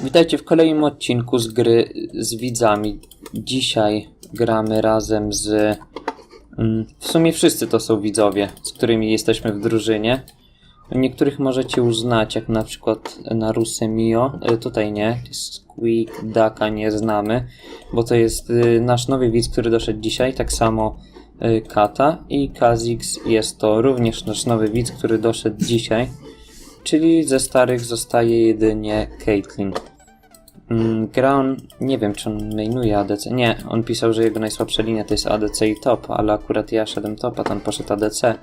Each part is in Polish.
Witajcie w kolejnym odcinku z gry z widzami. Dzisiaj gramy razem z. mm, W sumie wszyscy to są widzowie, z którymi jesteśmy w drużynie. Niektórych możecie już znać, jak na przykład na Rusemio. E, Tutaj nie, Squeak Ducka nie znamy, bo to jest y, nasz nowy widz, który doszedł dzisiaj. Tak samo y, Kata i Kazix jest to również nasz nowy widz, który doszedł dzisiaj. Czyli ze starych zostaje jedynie Caitlyn. Mm, Gra on, nie wiem czy on mainuje ADC. Nie, on pisał, że jego najsłabsza linia to jest ADC i top, ale akurat ja szedłem top, a tam poszedł ADC.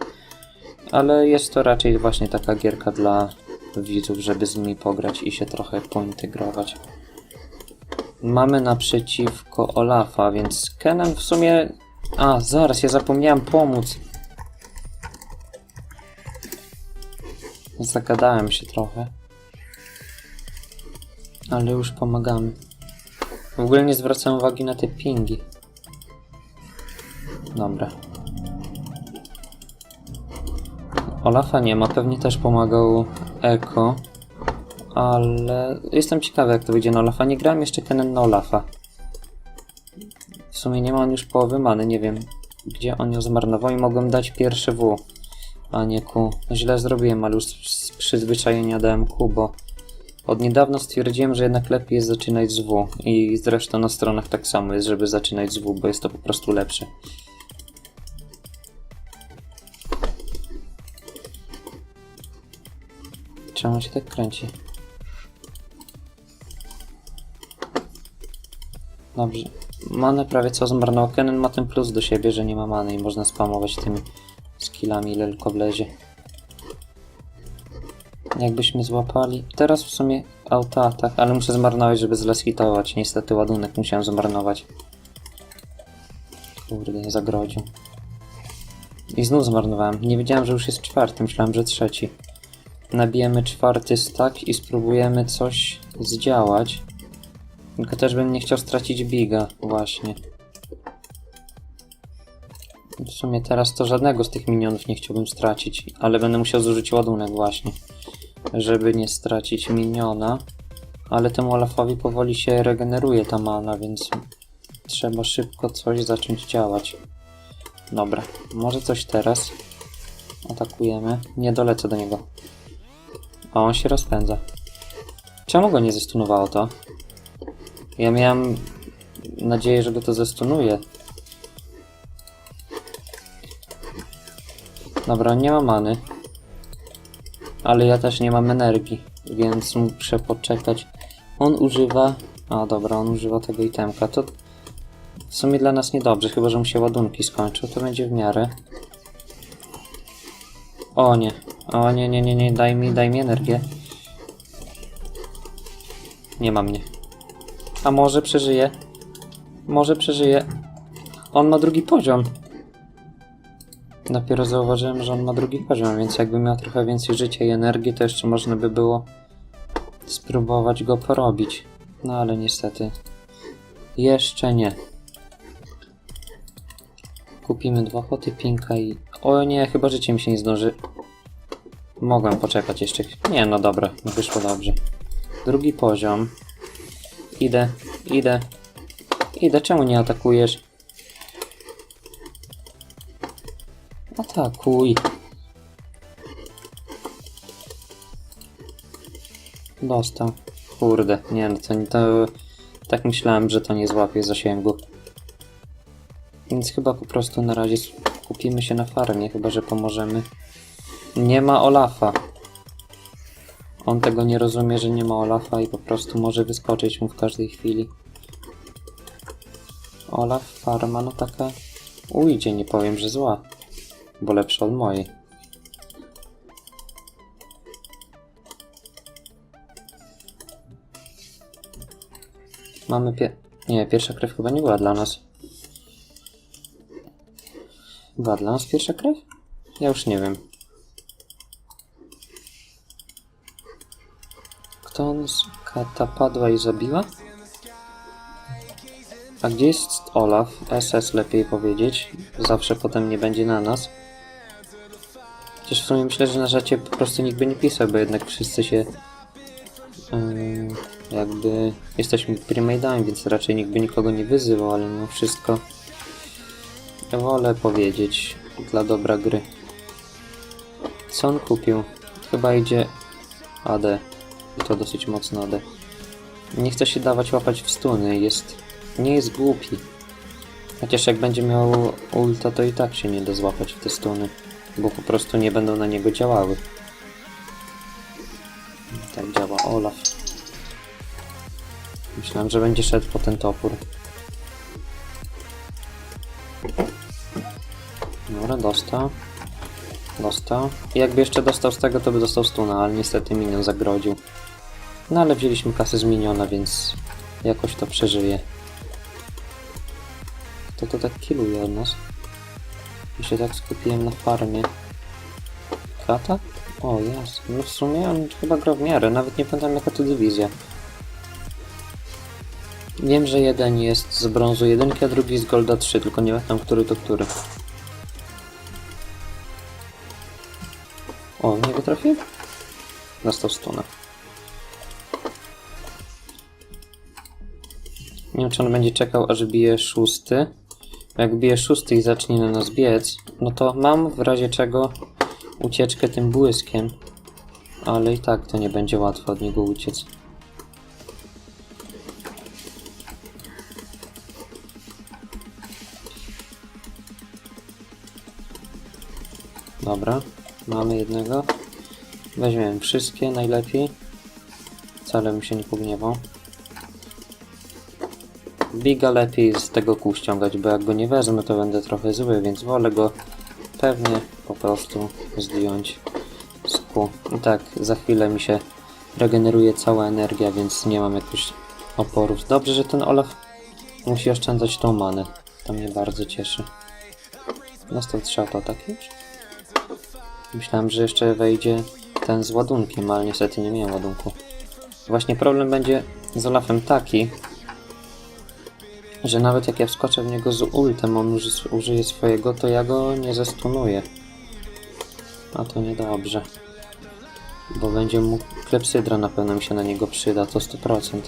Ale jest to raczej właśnie taka gierka dla widzów, żeby z nimi pograć i się trochę pointegrować. Mamy naprzeciwko Olafa, więc Kenan w sumie... A, zaraz, ja zapomniałem pomóc. Zagadałem się trochę. Ale już pomagamy. W ogóle nie zwracam uwagi na te pingi. Dobra. Olafa nie ma, pewnie też pomagał Eko. Ale jestem ciekawy jak to wyjdzie na Olafa. Nie grałem jeszcze Kennen na Olafa. W sumie nie ma on już połowy many, nie wiem gdzie on ją zmarnował i mogłem dać pierwsze W, a nie Q. Źle zrobiłem, ale już przyzwyczajenia dałem Q, bo od niedawna stwierdziłem, że jednak lepiej jest zaczynać z W i zresztą na stronach tak samo jest, żeby zaczynać z W, bo jest to po prostu lepsze. Czemu się tak kręci? Dobrze. Manę prawie co zmarnował. Kennen ma ten plus do siebie, że nie ma many i można spamować tymi skillami ile tylko wlezie. Jakbyśmy złapali. Teraz w sumie autoatak, ale muszę zmarnować, żeby zleskitować. Niestety ładunek musiałem zmarnować. Kurde, zagrodził. I znów zmarnowałem. Nie wiedziałem, że już jest czwarty, myślałem, że trzeci. Nabijemy czwarty stack i spróbujemy coś zdziałać. Tylko też bym nie chciał stracić biga, właśnie. W sumie teraz to żadnego z tych minionów nie chciałbym stracić, ale będę musiał zużyć ładunek właśnie, żeby nie stracić miniona. Ale temu Olafowi powoli się regeneruje ta mana, więc trzeba szybko coś zacząć działać. Dobra, może coś teraz. Atakujemy. Nie dolecę do niego. A on się rozpędza. Czemu go nie zestunowało to? Ja miałem nadzieję, że go to zestunuje. Dobra, nie ma many. Ale ja też nie mam energii, więc muszę poczekać. On używa... A dobra, on używa tego itemka. To w sumie dla nas niedobrze, chyba że mu się ładunki skończą. To będzie w miarę. O nie. O nie, nie, nie, nie. Daj mi, daj mi energię. Nie ma mnie. A może przeżyje? Może przeżyje. On ma drugi poziom. Dopiero zauważyłem, że on ma drugi poziom, więc jakby miał trochę więcej życia i energii, to jeszcze można by było spróbować go porobić. No ale niestety. Jeszcze nie. Kupimy dwa poty pinka i... O nie, chyba życie mi się nie zdąży. Mogłem poczekać jeszcze. Nie, no dobra, wyszło dobrze. Drugi poziom. Idę, idę. Idę, czemu nie atakujesz? Atakuj. Dostał. Kurde, nie no, to, to... Tak myślałem, że to nie złapie zasięgu. Więc chyba po prostu na razie skupimy się na farmie, chyba że pomożemy. Nie ma Olafa. On tego nie rozumie, że nie ma Olafa i po prostu może wyskoczyć mu w każdej chwili. Olaf, farma, no taka ujdzie, nie powiem, że zła. Bo lepsza od mojej. Mamy pie... Nie, pierwsza krew chyba nie była dla nas. Była dla nas pierwsza krew? Ja już nie wiem. Kto on z kata padła i zabiła? A gdzie jest Olaf? SS lepiej powiedzieć. Zawsze potem nie będzie na nas. Chociaż w sumie myślę, że na żacie po prostu nikt by nie pisał, bo jednak wszyscy się... Yy, Jakby jesteśmy primate'ami, więc raczej nikt by nikogo nie wyzywał, ale mimo wszystko wolę powiedzieć dla dobra gry. Co on kupił? Chyba idzie AD. I to dosyć mocno AD. Nie chce się dawać łapać w stuny, jest... nie jest głupi. Chociaż jak będzie miał ulta, to i tak się nie da złapać w te stuny, bo po prostu nie będą na niego działały. Tak działa Olaf. Myślałem, że będzie szedł po ten topór. Dobra, dostał. Dostał. Jakby jeszcze dostał z tego, to by dostał stuna, ale niestety minion zagrodził. No ale wzięliśmy kasę z miniona, więc jakoś to przeżyje. Kto to tak killuje od nas? Ja się tak skupiłem na farmie. Kata? O, jest. No w sumie on chyba gra w miarę, nawet nie pamiętam jaka to dywizja. Wiem, że jeden jest z brązu 1, a drugi z golda 3, tylko nie pamiętam który to który. O, nie wytrafił? Dostał stuna. Nie wiem, czy on będzie czekał, aż bije szósty. Jak bije szósty i zacznie na nas biec, no to mam w razie czego ucieczkę tym błyskiem. Ale i tak to nie będzie łatwo od niego uciec. Dobra, mamy jednego. Weźmiemy wszystkie najlepiej. Wcale mi się nie pogniewał. Biga lepiej z tego kół ściągać, bo jak go nie wezmę, to będę trochę zły, więc wolę go pewnie po prostu zdjąć z kół. I tak, za chwilę mi się regeneruje cała energia, więc nie mam jakoś oporów. Dobrze, że ten Olaf musi oszczędzać tą manę. To mnie bardzo cieszy. Dostał trzy ataki już? Myślałem, że jeszcze wejdzie ten z ładunkiem, ale niestety nie miałem ładunku. Właśnie problem będzie z Olafem taki, że nawet jak ja wskoczę w niego z ultem, on uży, użyje swojego, to ja go nie zestunuję. A to niedobrze. Bo będzie mu klepsydra na pewno mi się na niego przyda, to 100%.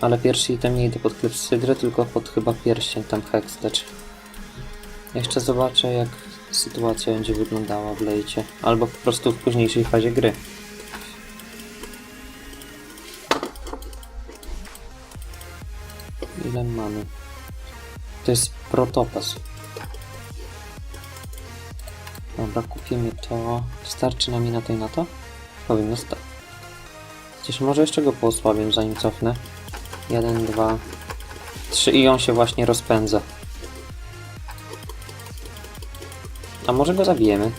Ale pierwszy item nie idę pod klepsydrę, tylko pod chyba pierścień, tam hextech. Jeszcze zobaczę jak sytuacja będzie wyglądała w lejcie. Albo po prostu w późniejszej fazie gry. Ile mamy? To jest protopes. Dobra, kupimy to. Starczy nam i na to i na to? Powinno stać. Chociaż może jeszcze go poosłabię zanim cofnę. Jeden, dwa, trzy i on się właśnie rozpędza. A może go zabijemy?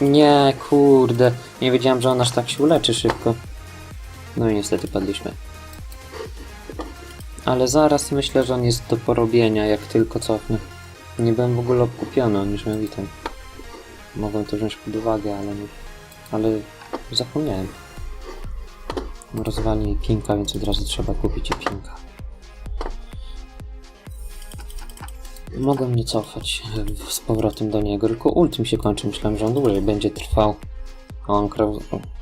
Nie, kurde. Nie wiedziałem, że on aż tak się uleczy szybko. No i niestety padliśmy. Ale zaraz myślę, że on jest do porobienia, jak tylko cofnę. Nie byłem w ogóle obkupiony, on już miał item. To wziąć pod uwagę, ale nie. Ale zapomniałem. Rozwali pinka, więc od razu trzeba kupić i pinka. Mogłem nie cofać e, z powrotem do niego, tylko ult mi się kończy. Myślałem, że on dłużej będzie trwał. A on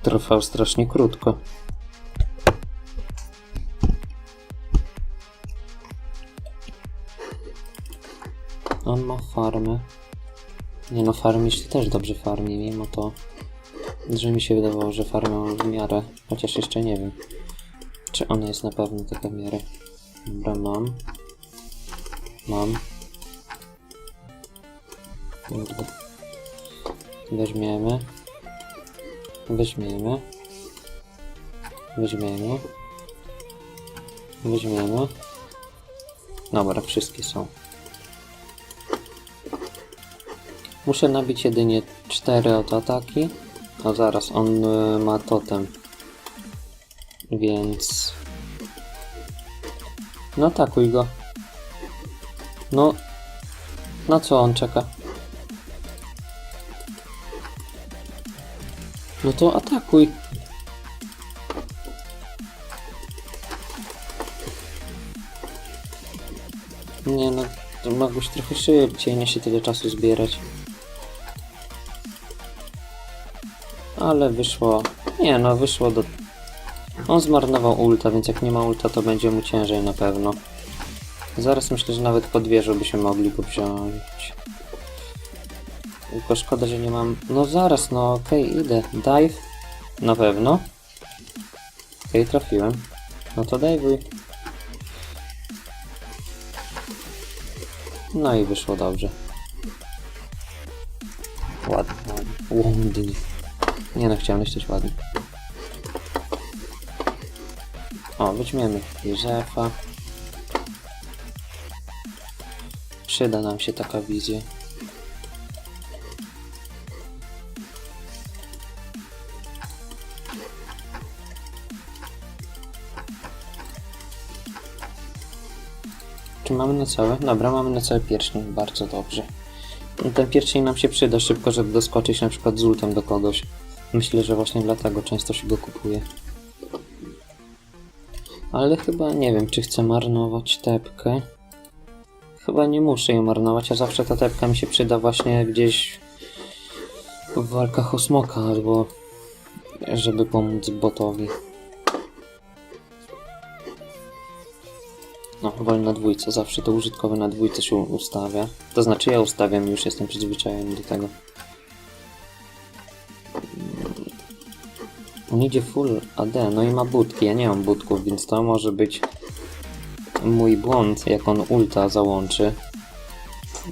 trwał strasznie krótko. Farmę. Nie no, farmisz też dobrze farmi, mimo to, że mi się wydawało, że farmę w miarę, chociaż jeszcze nie wiem, czy ona jest na pewno taka w miarę. Dobra, mam. Mam. Kurde. Weźmiemy. Weźmiemy. Weźmiemy. Weźmiemy. Dobra, wszystkie są. Muszę nabić jedynie 4 autoataki. A zaraz, on y, ma totem. Więc... No atakuj go. No... Na co on czeka? No to atakuj. Nie no, to mogłeś trochę szybciej, nie się tyle czasu zbierać. Ale wyszło Nie no, wyszło do... On zmarnował ulta, więc jak nie ma ulta, to będzie mu ciężej na pewno. Zaraz myślę, że nawet pod wieżą byśmy mogli go wziąć. Tylko szkoda, że nie mam... No zaraz, no okej, idę. Dive? Na pewno. Okej, trafiłem. No to dajwuj. No i wyszło dobrze. Ładnie, ładnie. Nie no, chciałem myśleć ładnie. O, weźmiemy Józefa. Przyda nam się taka wizja. Czy mamy na całe? Dobra, mamy na całe pierścień, bardzo dobrze. Ten pierścień nam się przyda szybko, żeby doskoczyć na przykład z ultem do kogoś. Myślę, że właśnie dlatego często się go kupuje. Ale chyba nie wiem, czy chcę marnować tepkę. Chyba nie muszę ją marnować, a zawsze ta tepka mi się przyda właśnie gdzieś w walkach o smoka, albo żeby pomóc botowi. No, wolę na dwójce, zawsze to użytkowe na dwójce się ustawia. To znaczy ja ustawiam, już jestem przyzwyczajony do tego. On idzie full AD, no i ma budki, ja nie mam budków, więc to może być mój błąd, jak on ulta załączy.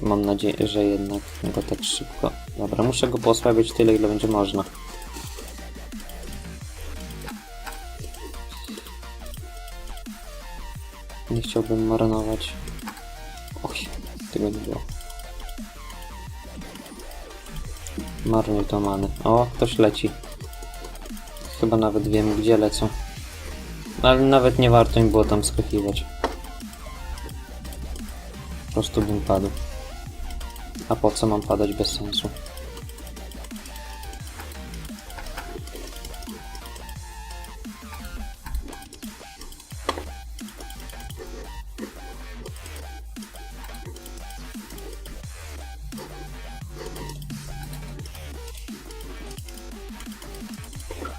Mam nadzieję, że jednak go tak szybko... Dobra, muszę go posłabiać tyle, ile będzie można. Nie chciałbym marnować. Oj, tego nie było. Marnuj to many. O, ktoś leci. Chyba nawet wiem, gdzie lecą. Ale nawet nie warto im było tam skakiwać. Po prostu bym padł. A po co mam padać bez sensu?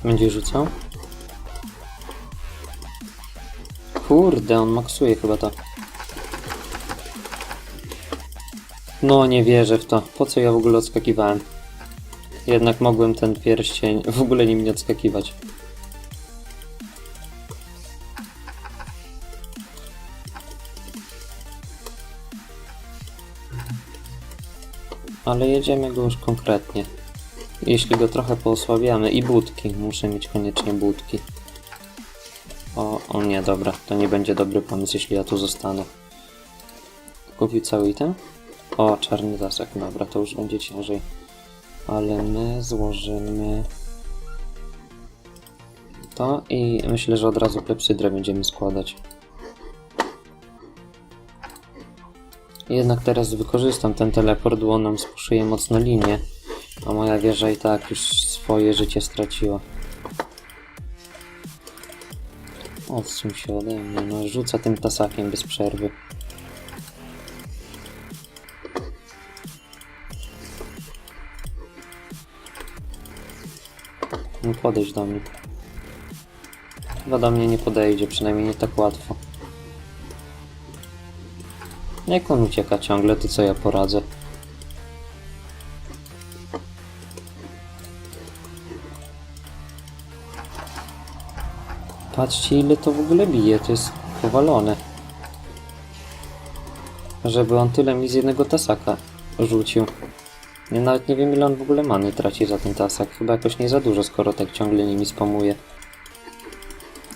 Będzie rzucał? Kurde, on maksuje chyba to. No nie wierzę w to. Po co ja w ogóle odskakiwałem? Jednak mogłem ten pierścień w ogóle nim nie odskakiwać. Ale jedziemy go już konkretnie. Jeśli go trochę poosłabiamy i budki, muszę mieć koniecznie budki. O, o nie, dobra, to nie będzie dobry pomysł, jeśli ja tu zostanę. Kupił cały item? O, czarny zasek, dobra, to już będzie ciężej. Ale my złożymy to i myślę, że od razu klepsydrę będziemy składać. Jednak teraz wykorzystam ten teleport, bo on nam spuszuje mocno linię. A moja wieża i tak już swoje życie straciła. Odsuń się ode mnie, no rzuca tym tasakiem bez przerwy. No podejdź do mnie. Chyba do mnie nie podejdzie, przynajmniej nie tak łatwo. Jak on ucieka ciągle, to co ja poradzę? Patrzcie ile to w ogóle bije, to jest powalone. Żeby on tyle mi z jednego tasaka rzucił. Ja nawet nie wiem ile on w ogóle many traci za ten tasak. Chyba jakoś nie za dużo, skoro tak ciągle nimi spamuje.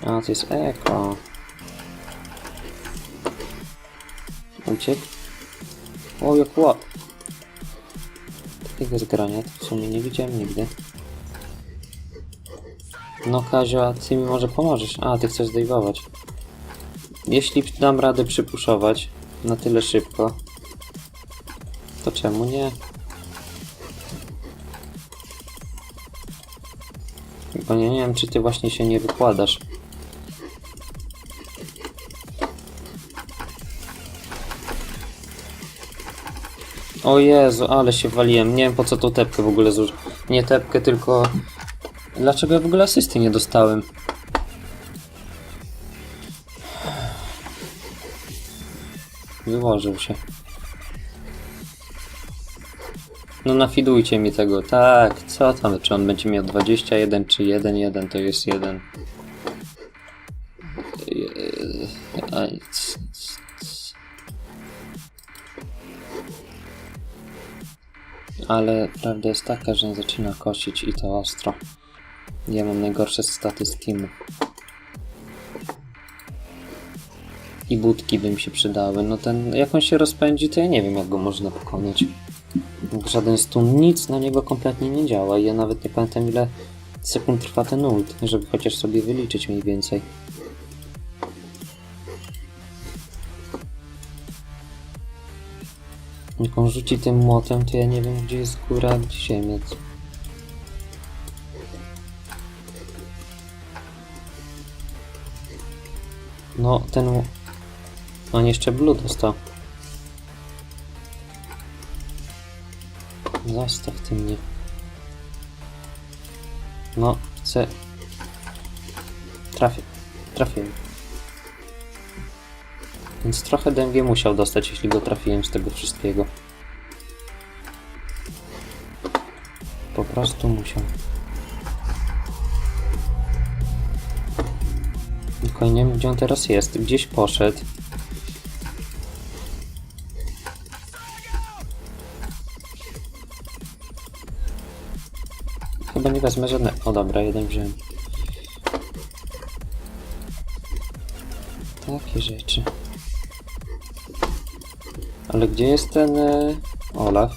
A, to jest eko. Uciekł. O, jak ła... Tego zgrania to w sumie nie widziałem nigdy. No Kazio, a ty mi może pomożesz? A, ty chcesz zdejmować. Jeśli dam radę przypuszować na tyle szybko, to czemu nie? Bo nie, nie wiem, czy ty właśnie się nie wykładasz. O Jezu, ale się waliłem. Nie wiem po co tą tepkę w ogóle zużyłem. Nie tepkę, tylko Dlaczego ja w ogóle asysty nie dostałem? Wyłożył się. No nafidujcie mi tego. Tak, co tam? Czy on będzie miał 21 czy 1-1 to jest 1. Je- aj, c- c- c- Ale prawda jest taka, że on zaczyna kosić i to ostro. Ja mam najgorsze staty z teamu. I budki by mi się przydały. No ten, jak on się rozpędzi, to ja nie wiem jak go można pokonać. Żaden stun, nic na niego kompletnie nie działa. Ja nawet nie pamiętam ile sekund trwa ten ult, żeby chociaż sobie wyliczyć mniej więcej. Jak on rzuci tym młotem, to ja nie wiem gdzie jest góra, gdzie ziemia. No, ten... On jeszcze blue dostał. Zostaw ty mnie. No, chcę... Trafię. Trafiłem. Więc trochę DMG musiał dostać, jeśli go trafiłem z tego wszystkiego. Po prostu musiał. Tylko nie wiem, gdzie on teraz jest. Gdzieś poszedł. Chyba nie wezmę żadnego. O dobra, jeden wziąłem. Takie rzeczy. Ale gdzie jest ten e, Olaf?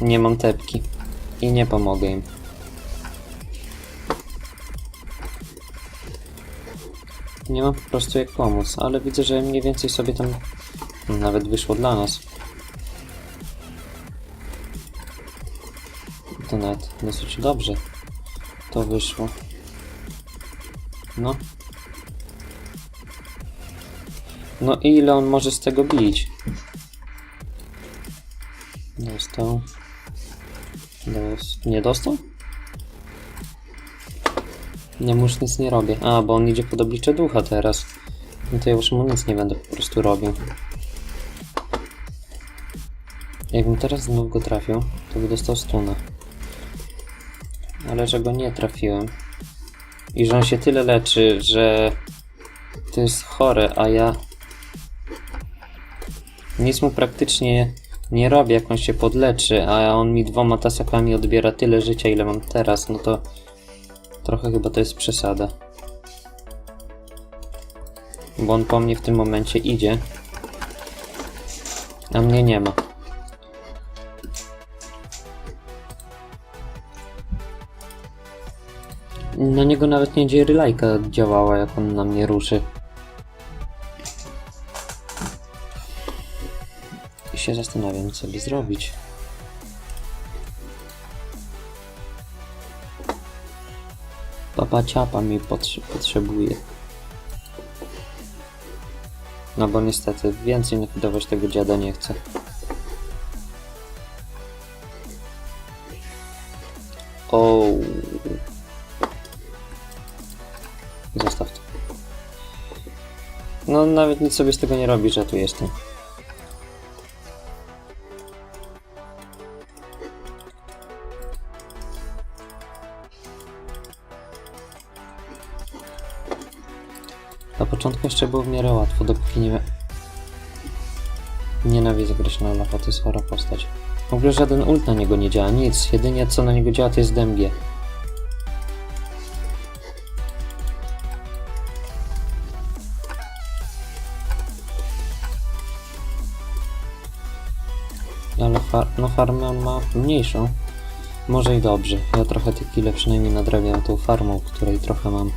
Nie mam tepki. I nie pomogę im. Nie mam po prostu jak pomóc, ale widzę, że mniej więcej sobie tam nawet wyszło dla nas. To nawet dosyć dobrze to wyszło. No. No i ile on może z tego bić? Dostał. Dos nie dostał? Nie, mu już nic nie robię. A, bo on idzie pod oblicze ducha teraz. No to ja już mu nic nie będę po prostu robił. Jakbym teraz znów go trafił, to by dostał stuna. Ale że go nie trafiłem. I że on się tyle leczy, że to jest chore, a ja nic mu praktycznie nie robię, jak on się podleczy, a on mi dwoma tasakami odbiera tyle życia, ile mam teraz, no to trochę chyba to jest przesada. Bo on po mnie w tym momencie idzie, a mnie nie ma. Na niego nawet nie Jerry Lajka działała, jak on na mnie ruszy. I się zastanawiam, co by zrobić. Papa ciapa mi potrze potrzebuje. No bo niestety więcej likwidować tego dziada nie chcę. O. Zostaw to. No nawet nic sobie z tego nie robi, że tu jestem. Jeszcze było w miarę łatwo, dopóki nie... Nienawidzę grać na Olafa, to jest chora postać. W ogóle żaden ult na niego nie działa, nic. Jedynie co na niego działa to jest DMG. Ale far no farmę on ma mniejszą. Może i dobrze. Ja trochę te kile przynajmniej nadrabiam tą farmą, której trochę mam.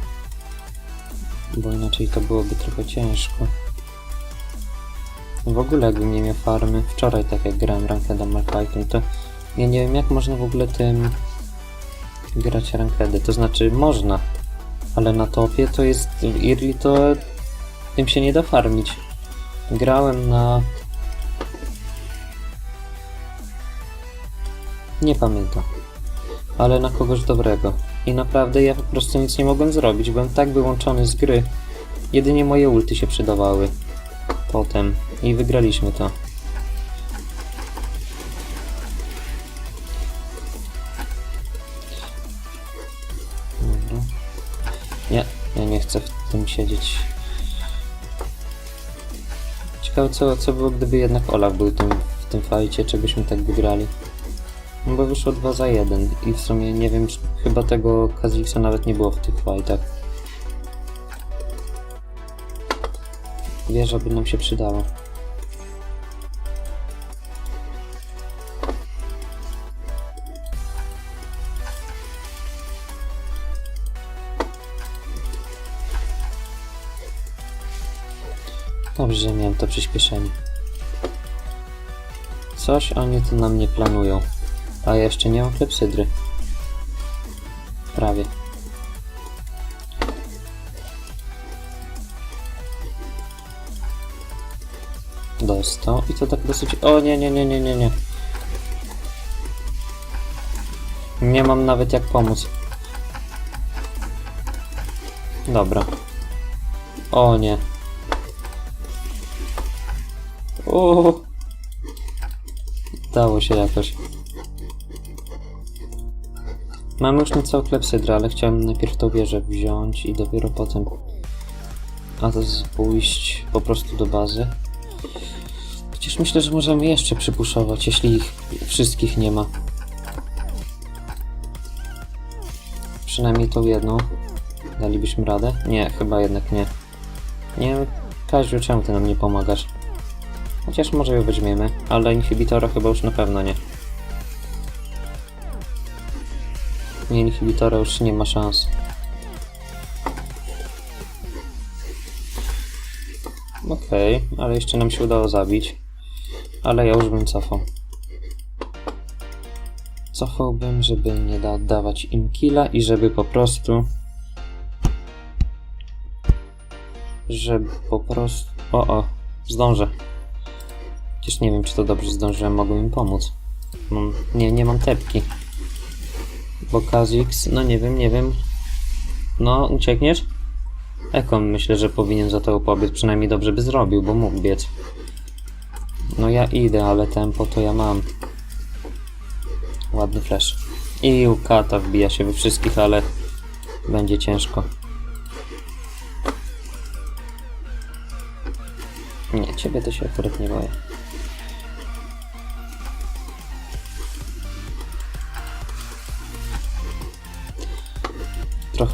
Bo inaczej to byłoby trochę ciężko. W ogóle jakbym nie miał farmy, wczoraj tak jak grałem Rankeda Malphite'em, to ja nie wiem jak można w ogóle tym grać Rankedy. To znaczy można, ale na topie to jest w Early to tym się nie da farmić. Grałem na... Nie pamiętam. ale na kogoś dobrego. I naprawdę ja po prostu nic nie mogłem zrobić, byłem tak wyłączony z gry. Jedynie moje ulty się przydawały. Potem. I wygraliśmy to. Nie, ja nie chcę w tym siedzieć. Ciekawe co, co było, gdyby jednak Olaf był tym, w tym fajcie, czy byśmy tak wygrali. No bo wyszło 2 za 1 i w sumie nie wiem, chyba tego Kaziksa nawet nie było w tych fajtach. Wieża by nam się przydała. Dobrze, że miałem to przyspieszenie. Coś oni tu na mnie planują. A jeszcze nie mam klepsydry. Prawie. Dostał. I to tak dosyć... O nie, nie, nie, nie, nie, nie. Nie mam nawet jak pomóc. Dobra. O nie. O. Dało się jakoś. Mam już nieco klepsydra, ale chciałem najpierw tą wieżę wziąć i dopiero potem a to pójść po prostu do bazy. Chociaż myślę, że możemy jeszcze przypuszować, jeśli ich wszystkich nie ma. Przynajmniej tą jedną. Dalibyśmy radę? Nie, chyba jednak nie. Nie, Kaziu, czemu ty nam nie pomagasz? Chociaż może ją weźmiemy, ale inhibitora chyba już na pewno nie. Nie, inhibitora już nie ma szans. Okej, ale jeszcze nam się udało zabić. Ale ja już bym cofał. Cofałbym, żeby nie da dawać im killa i żeby po prostu... Żeby po prostu... O, o, zdążę. Chociaż nie wiem, czy to dobrze zdążyłem, mogłem im pomóc. Mam... Nie, nie mam tepki. Bo Kazix, no nie wiem, nie wiem. No, uciekniesz? Ekon myślę, że powinien za to pobiec, przynajmniej dobrze by zrobił, bo mógł biec. No ja idę, ale tempo to ja mam. Ładny flash. I u kata wbija się we wszystkich, ale będzie ciężko. Nie, ciebie to się akurat nie boję.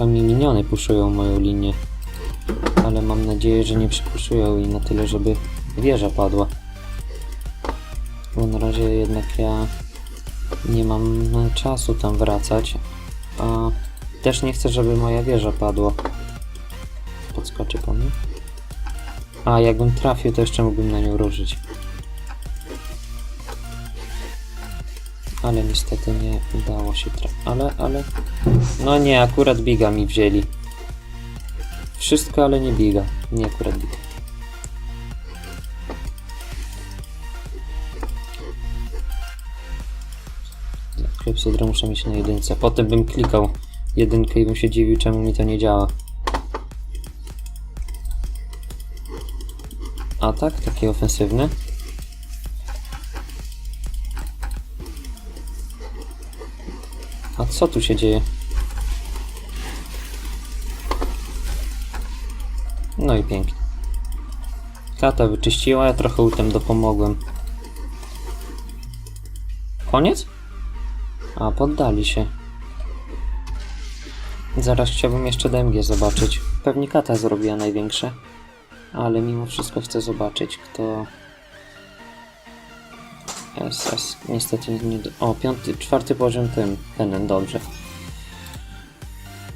Trochę mi miniony puszują moją linię. Ale mam nadzieję, że nie przypuszują i na tyle, żeby wieża padła. Bo na razie jednak ja nie mam e, czasu tam wracać. A też nie chcę, żeby moja wieża padła. Podskoczy po mnie. A jakbym trafił, to jeszcze mógłbym na nią ruszyć. Ale niestety nie udało się. Ale, ale... No nie, akurat biga mi wzięli. Wszystko, ale nie biga. Nie akurat biga. Klepsydra muszę mieć na jedynce. Potem bym klikał jedynkę i bym się dziwił, czemu mi to nie działa. Atak, taki ofensywny. Co tu się dzieje? No i pięknie. Kata wyczyściła, ja trochę ultem dopomogłem. Koniec? A, poddali się. Zaraz chciałbym jeszcze DMG zobaczyć. Pewnie Kata zrobiła największe. Ale mimo wszystko chcę zobaczyć, kto... SS. Niestety nie... do- O, piąty, czwarty poziom tym. Ten, dobrze.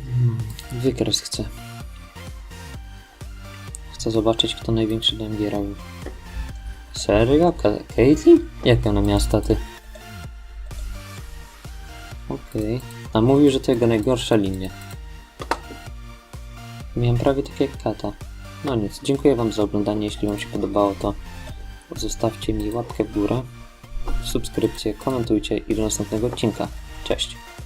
Hmm, Wykres chcę. Chcę zobaczyć, kto największy DMG robił. Serio? Ka- Caitlyn? Jak ona miała staty? Okej. A mówił, że to jego najgorsza linia. Miałem prawie tak jak kata. No nic, dziękuję wam za oglądanie. Jeśli wam się podobało, to zostawcie mi łapkę w górę, subskrypcję, komentujcie i do następnego odcinka. Cześć!